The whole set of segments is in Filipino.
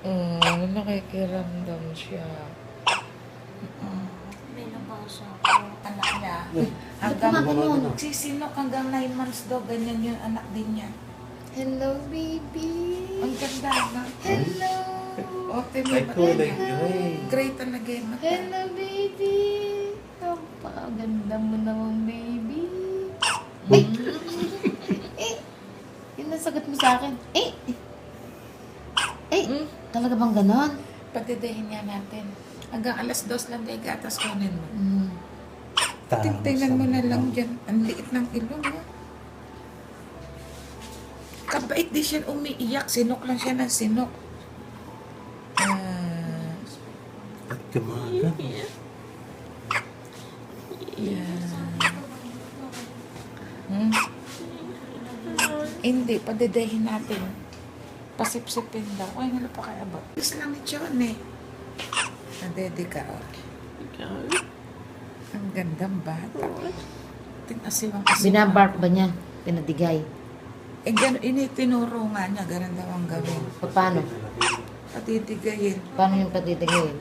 Oh, nakikiramdam siya. May nabasa ako. Anak niya. Eh, Hanggang ano ba? Nagsisinok hanggang 9 months daw. Ganyan yung anak din niya. Hello, baby. Ang ganda na. Hello. Ote mo Ay, kulay gray. Gray talaga yung mata. Hello, baby. Napakaganda mo naman, baby. Eh, eh, yun ang sagot mo sa akin. Eh, eh, Hmm? Talaga bang ganon? Patidahin niya natin. Hanggang alas dos lang tayo gatas kunin mo. Mm. Tingnan mo na lang dyan. Ang liit ng ilong mo. Kabait di siya umiiyak. Sinok lang siya ng sinok. Ah, At kumaga. yeah. Hmm? Hindi, padidahin natin. Pasipsipin daw. Ay, nalo pa kaya ba? Gusto lang ni John eh. Nadede ka. Oh. Ang gandang bata. Tinasiwang kasi. Binabark ba niya? Pinadigay? Eh, gano'n, initinuro nga niya, ganun daw ang gawin. Pa- Paano? Patitigayin. Paano yung patidigay?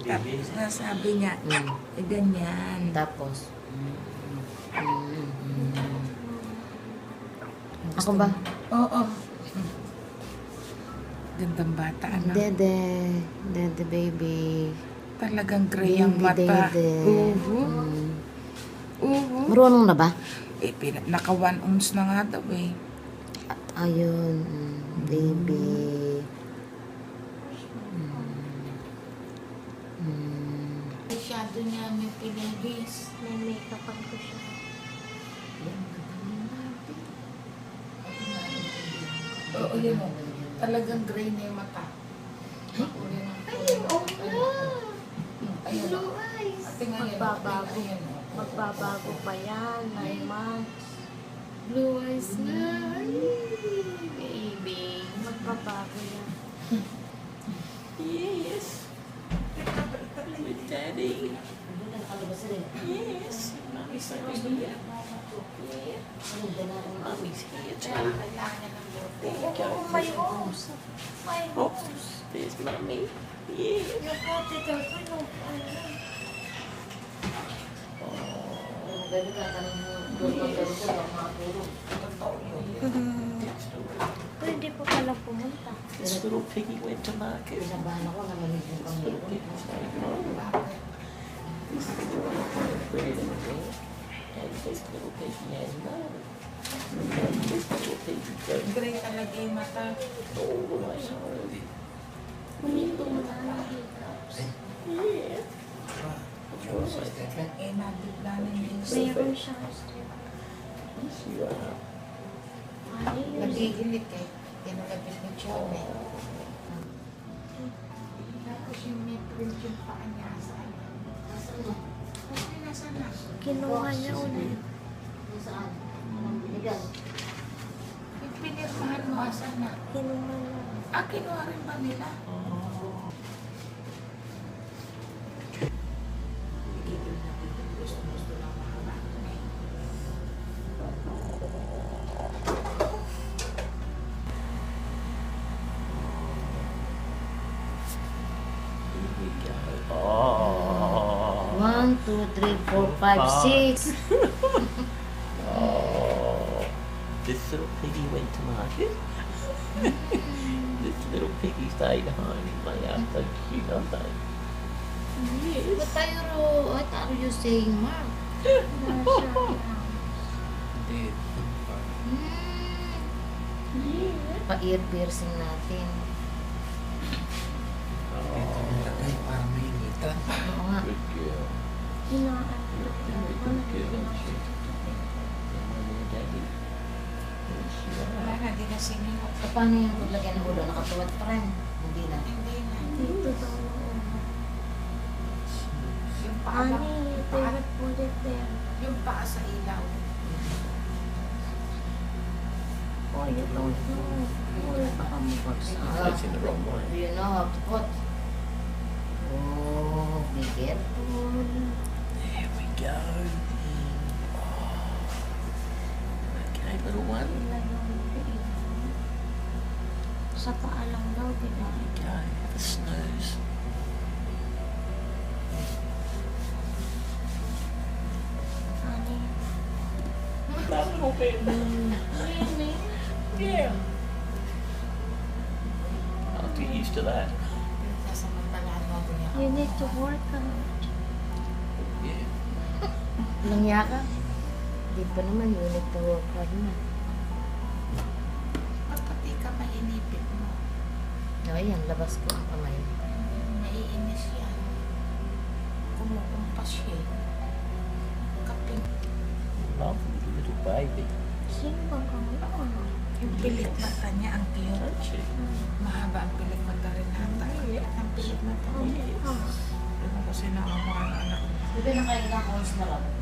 Tapos nga sabi niya, Mm. eh, ganyan. Tapos? Ako ba? Oo. Gandang bata, ano? Dede. Dede, baby. Talagang gray ang Baby mata. dede. Uhu. Mm. Uhu. Marunong na ba? Eh, pina- naka one ounce na nga daw eh. Ayun. mm, Baby. Mm. Masyado niya may pinagis. May makeup ko siya. Oo, yun o. Talagang gray na yung mata. Kulay ng kulay. Ayun o. eyes. Ate nga yan. Magbabago. Ayan, o. Magbabago pa yan. Nine months. Blue eyes na. Ay, baby. Magbabago yan. Yes. With daddy. Yes. Niya. Mommy's here. Tsaka kailangan niya ng bote. Oh, my house. My house. There's mommy. Yes. Yung catheter ko, no. Ano? Baby, katanong mo. Doon ka pero ko lang makatulog. Pero hindi po pala pumunta. This little piggy went to market. Pinabahan ako na maligyan kang Ready to go. Piggy has none. And this little piggy goes. Gray talaga yung mata. Oh, my God. Huminto mo na. Yeah. Eh, nabigla na yung Mayroon siyang strip. Yun? Nagigilit eh. Tinulabit ni Chome. Tapos yung may print yung paa niya sa ano. Nasa na. Kinuha niya ulit. Saan? Yung pinirmahan mo asa na. Kinuha niya. Ah, kinuha rin ba nila? One, two, three, four, five, six. Oh, this little piggy went to market. this little piggy stayed home in my house. So cute, aren't they? What are you, what are you saying, Mark? Wala siya. Hmm. Pa-ear piercing natin. Dito nilagay para may initan. Oo nga. Good girl. Hinaan. Very good girl. isn't she? And mommy and daddy. And she Wala di sinunod. So, paano yung paglagyan ng ulo? Nakatuwad pa rin. Hindi na. Hindi na. Dito daw. Yung paa lang. Honey, they Paa, would put it there. yung paa sa ilaw. Oh, you don't know. Oh, baka mabagsak. Facing the wrong way. Do you know how to put? Oh, be careful. Go. Okay, little one. Sa paa lang daw, di ba? There you go. Have a snooze. Yeah. I'll get used to that. You need to work out. Yeah. Nangya ka? Di pa naman unit to work hard na. Pati ka mainipit mo. O, ayan, labas ko ang kamay. Naiinis yan. Kumukumpas siya. Kaping Lovely little baby. Sino bang kami? yung pilik mata niya, ang cute. Mahaba ang pilik mata rin nata. Ang pilik mata niya. Hindi mo kasi nakakuha ng anak. Di ba nakain ka calls na lang?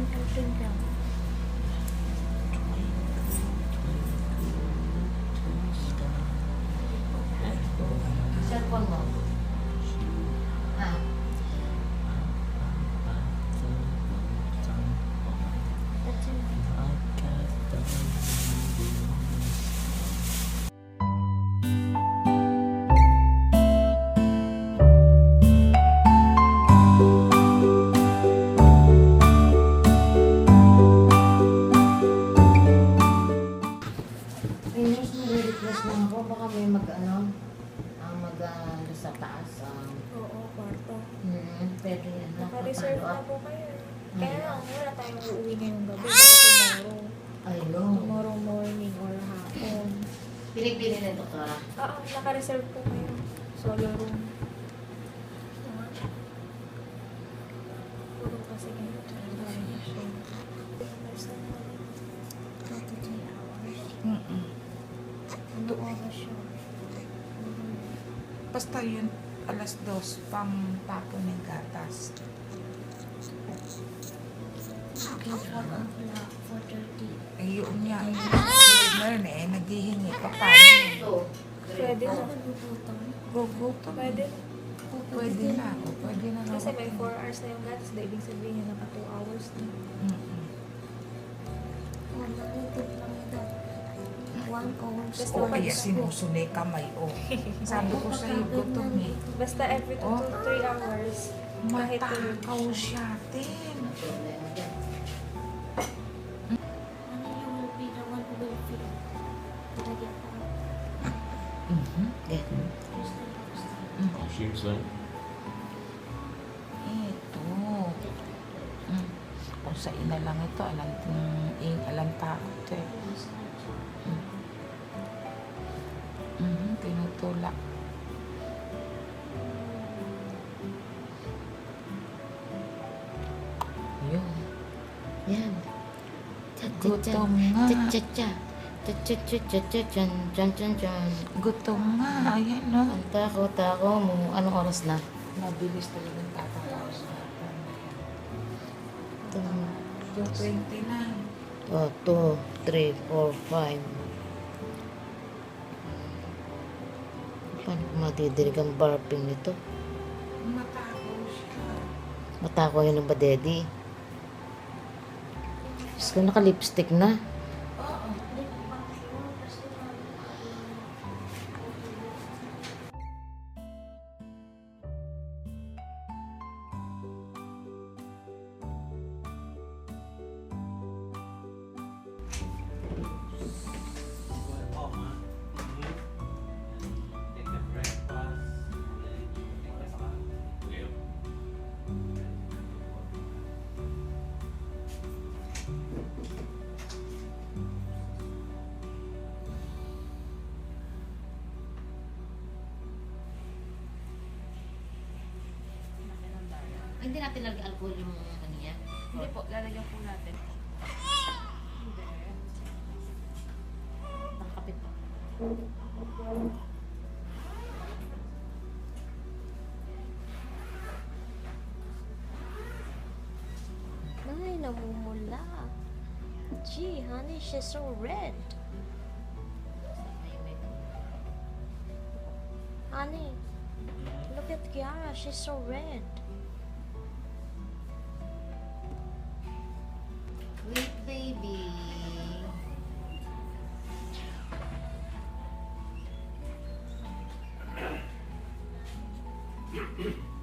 应该是这样 sa taas. Um, Oo, kwarto. mm, pwede yan. Naka-reserve na po kayo. Mm. Kaya lang, wala tayong uuwi ngayong gabi. Tomorrow. Ayun. Tomorrow morning or hapon. Pinipili na ito ka. Oo, naka-reserve po kayo. Solo room. Puro kasi ngayon. Mm-mm. Ano oras siya? Basta yun, alas dos, pang tapon ng gatas. Okay, ang pala. 4.30. Ayun niya. Meron eh, naghihingi pa? Ito. Pwede na. Gugutom. Pwede. Pwede na ako. Pwede na Kasi may 4 hours na yung gatas. Dahil ibig sabihin yun, naka 2 hours na. Mm-mm. Oh, nagugutom lang daw. One hour. Basta O pag- kaya sinusunay kamay, o. Sabi ko sa'yo, gutom eh. Basta every 2 Oh. to 3 hours. Kahit Matakaw siya, Tin. Ano yung will be the one who will feel? Did I get that? Mhm. Yeah. Crystal, crystal. Assume so. Ito. Mm. Kung sa ina lang ito, alam, ing, alam takot eh. Mhm, tinutulak. Yun. Yan. Gutom nga. Cha-cha-cha. Gutom nga. Ayan no. Ang tako-tako mo. Anong oras na? Mabilis talagang tatapos natin. Ito. 2.29. Oh, 2, 3, 4, 5. Paano ko madidirig ang barping nito? Matakaw siya. Mata ko yun ng ba, Daddy? Diyos ko, naka-lipstick na. Hindi natin lagyan alcohol yung ano niya. Hindi po, lalagyan po natin. Nakakapit pa. Ay, namumula. Gee, honey, she's so red. Ani. Look at Kiara, she's so red.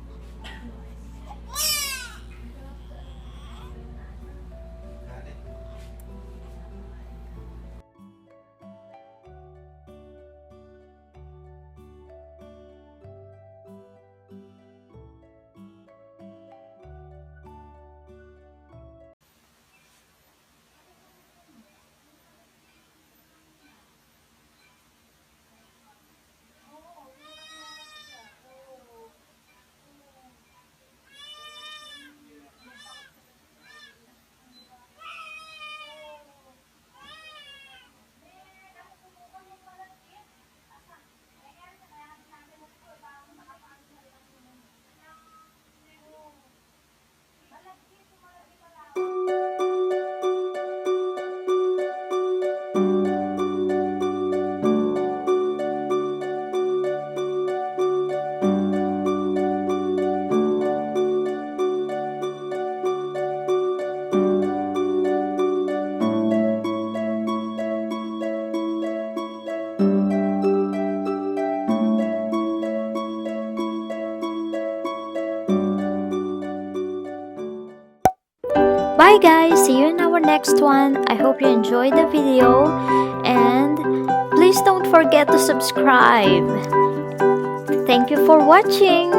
Bye guys, see you in our next one. I hope you enjoyed the video and please don't forget to subscribe. Thank you for watching.